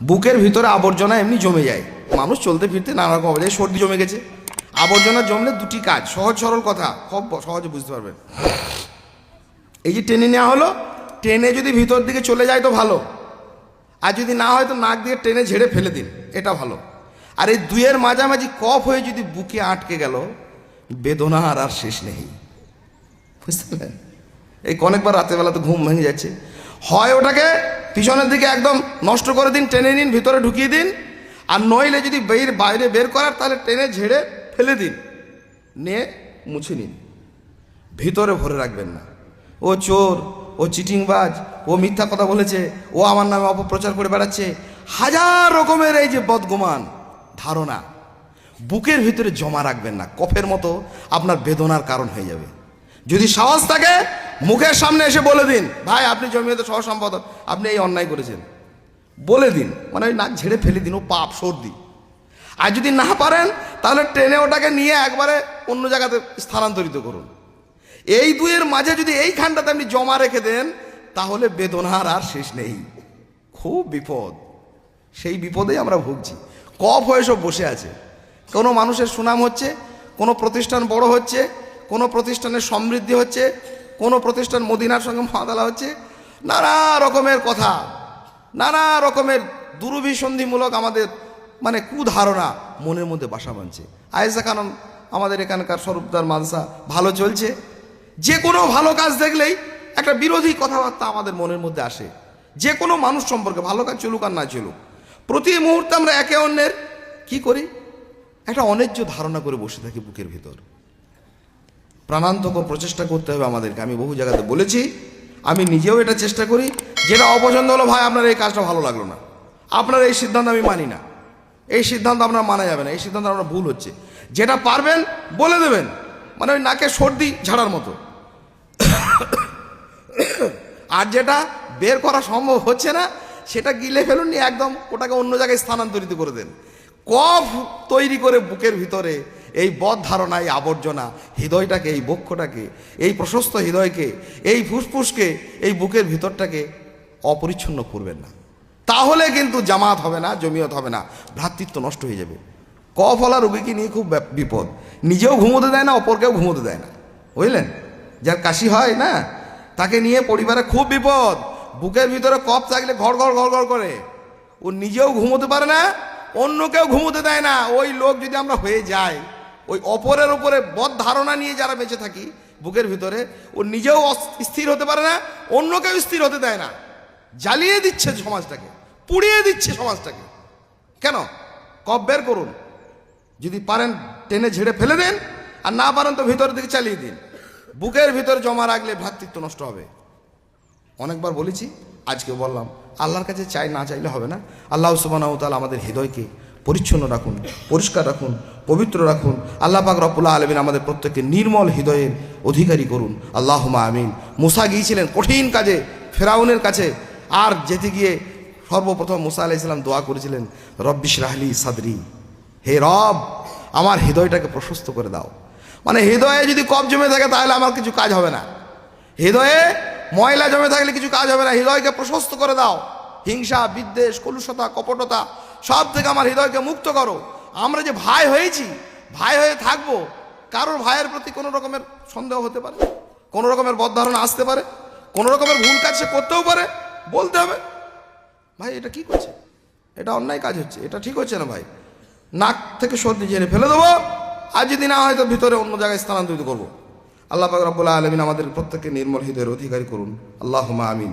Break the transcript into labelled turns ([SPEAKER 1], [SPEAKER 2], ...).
[SPEAKER 1] বুকের ভিতরে আবর্জনা এমনি জমে যায়। মানুষ চলতে ফিরতে নানা রকম সর্দি জমে গেছে। আবর্জনা জমলে দুটি কাজ, সহজ সরল কথা, খুব সহজে বুঝতে পারবেন। এই যে টেনে নেওয়া হলো ট্রেনে যদি ভিতর দিকে চলে যায় তো ভালো। আর যদি না হয় তো নাক দিয়ে টেনে ঝেড়ে ফেলে দিন, এটা ভালো। আর এই দুয়ের মাঝামাঝি কফ হয়ে যদি বুকে আটকে গেল, বেদনার আর আর শেষ নেই। বুঝতে পারলেন? এই অনেকবার রাতের বেলা তো ঘুম ভেঙে যাচ্ছে। হয় ওটাকে পিছনের দিকে একদম নষ্ট করে দিন, টেনে নিন, ভিতরে ঢুকিয়ে দিন। আর নইলে যদি বের বাইরে বের করার, তাহলে টেনে ঝেড়ে ফেলে দিন। নিয়ে মুছে নিন। ভিতরে ভরে রাখবেন না। ও চোর, ও চিটিংবাজ, ও মিথ্যা কথা বলেছে, ও আমার নামে অপপ্রচার করে বেড়াচ্ছে। হাজার রকমের এই যে বদগুমান ধারণা, বুকের ভিতরে জমা রাখবেন না। কফের মতো আপনার বেদনার কারণ হয়ে যাবে। যদি সাহস থাকে, মুখের সামনে এসে বলে দিন। ভাই, আপনি জমিয়তে সহ সম্পাদক আপনি এই অন্যায় করেছেন। বলে দিন। মানে ওই নাক ঝেড়ে ফেলে দিন, ও পাপ, সর্দি। আর যদি না পারেন, তাহলে ট্রেনে ওটাকে নিয়ে একবারে অন্য জায়গাতে স্থানান্তরিত করুন। এই দুয়ের মাঝে যদি এইখানটাতে আপনি জমা রেখে দেন, তাহলে বেদনার আর শেষ নেই। খুব বিপদ। সেই বিপদেই আমরা ভুগছি। কফ হয়ে সব বসে আছে। কোনো মানুষের সুনাম হচ্ছে, কোনো প্রতিষ্ঠান বড় হচ্ছে কোনো প্রতিষ্ঠানের সমৃদ্ধি হচ্ছে, কোনো প্রতিষ্ঠান মদিনার সঙ্গে মাদালা হচ্ছে, নানা রকমের কথা, নানা রকমের দুরভিসন্ধিমূলক আমাদের মানে কুধারণা মনের মধ্যে বাসা বাঁধছে। আয়েসা খানম আমাদের এখানকার স্বরূপদার মানসা ভালো চলছে। যে কোনো ভালো কাজ দেখলেই একটা বিরোধী কথাবার্তা আমাদের মনের মধ্যে আসে। যে কোনো মানুষ সম্পর্কে ভালো কাজ চলুক আর না চলুক। প্রতি মুহূর্তে আমরা একে অন্যের কি করি? একটা অন্যায্য ধারণা করে বসে থাকি বুকের ভিতর। প্রাণান্তক প্রচেষ্টা করতে হবে আমাদেরকে। আমি বহু জায়গাতে বলেছি, আমি নিজেও এটা চেষ্টা করি। যেটা অপছন্দ হলো ভাই, আপনার এই কাজটা ভালো লাগল না। আপনার এই সিদ্ধান্ত আমি মানি না। এই সিদ্ধান্ত আপনার মানা যাবে না। এই সিদ্ধান্ত আপনার ভুল হচ্ছে। যেটা পারবেন, বলে দেবেন। মানে ওই নাকে সর্দি ঝাড়ার মতো। আর যেটা বের করা সম্ভব হচ্ছে না, সেটা গিলে ফেলুন নিয়ে একদম ওটাকে অন্য জায়গায় স্থানান্তরিত করে দেন। কফ তৈরি করে বুকের ভিতরে এই বদ ধারণা, এই আবর্জনা, হৃদয়টাকে, এই বক্ষটাকে, এই প্রশস্ত হৃদয়কে, এই ফুসফুসকে, এই বুকের ভিতরটাকে অপরিচ্ছন্ন করবেন না। তাহলে কিন্তু জামাত হবে না, জমিয়ত হবে না, ভ্রাতৃত্ব নষ্ট হয়ে যাবে। কফলা রোগীকে নিয়ে খুব বিপদ। নিজেও ঘুমোতে দেয় না, অপরকেও ঘুমোতে দেয় না। বুঝলেন? যার কাশি হয়, না? তাকে নিয়ে পরিবারে খুব বিপদ। বুকের ভিতরে কফ থাকলে ঘর ঘর ঘর ঘর করে। ও নিজেও ঘুমোতে পারে না অন্য কেউ ঘুমোতে দেয় না। ওই লোক যদি আমরা হয়ে যাই ওই অপরের উপরে বদ ধারণা নিয়ে যারা বেঁচে থাকি, বুকের ভিতরে, ও নিজেও স্থির হতে পারে না, অন্যকেও স্থির হতে দেয় না। জ্বালিয়ে দিচ্ছে সমাজটাকে, পুড়িয়ে দিচ্ছে সমাজটাকে। কেন? কব বের করুন। যদি পারেন টেনে ঝেড়ে ফেলে দেন, আর না পারেন তো ভিতরের দিকে চালিয়ে দিন। বুকের ভিতরে জমা রাখলে ভ্রাতৃত্ব নষ্ট হবে। অনেকবার বলেছি আজকে বললাম, আল্লাহর কাছে চাই না চাইলে হবে না। আল্লাহ তাআলা আমাদের হৃদয়কে পরিচ্ছন্ন রাখুন, পরিষ্কার রাখুন, পবিত্র রাখুন। আল্লাহ পাক রব্বুল্লাহ আলমিন আমাদের প্রত্যেককে নির্মল হৃদয়ের অধিকারী করুন। আল্লাহমা আমিন। মুসা গিয়েছিলেন কঠিন কাজে, ফেরাউনের কাছে। আর যেতে গিয়ে সর্বপ্রথম মুসা আলাহ ইসলাম দোয়া করেছিলেন রব্বিশ রাহলি সাদরি। হে রব, আমার হৃদয়টাকে প্রশস্ত করে দাও। মানে হৃদয়ে যদি কব জমে থাকে তাহলে আমার কিছু কাজ হবে না। হৃদয়ে ময়লা জমে থাকলে কিছু কাজ হবে না। হৃদয়কে প্রশস্ত করে দাও। হিংসা, বিদ্বেষ, কলুষতা, কপটতা সব থেকে আমার হৃদয়কে মুক্ত করো। আমরা যে ভাই হয়েছি, ভাই হয়ে থাকব, কারোর ভাইয়ের প্রতি কোনো রকমের সন্দেহ হতে পারে, কোনো রকমের বদধারণা আসতে পারে, কোনো রকমের ভুল কাজ সে করতেও পারে, বলতে হবে। ভাই, এটা কি করছে? এটা অন্যায় কাজ হচ্ছে, এটা ঠিক হচ্ছে না ভাই। নাক থেকে সর্দি জেনে ফেলে দেবো, আর যদি না হয় তো ভিতরে অন্য জায়গায় স্থানান্তরিত করব। আল্লাহ পাক রব্বুল্লাহ আলমিন আমাদের প্রত্যেককে নির্মল হৃদয়ের অধিকারী করুন। আল্লাহ আমিন।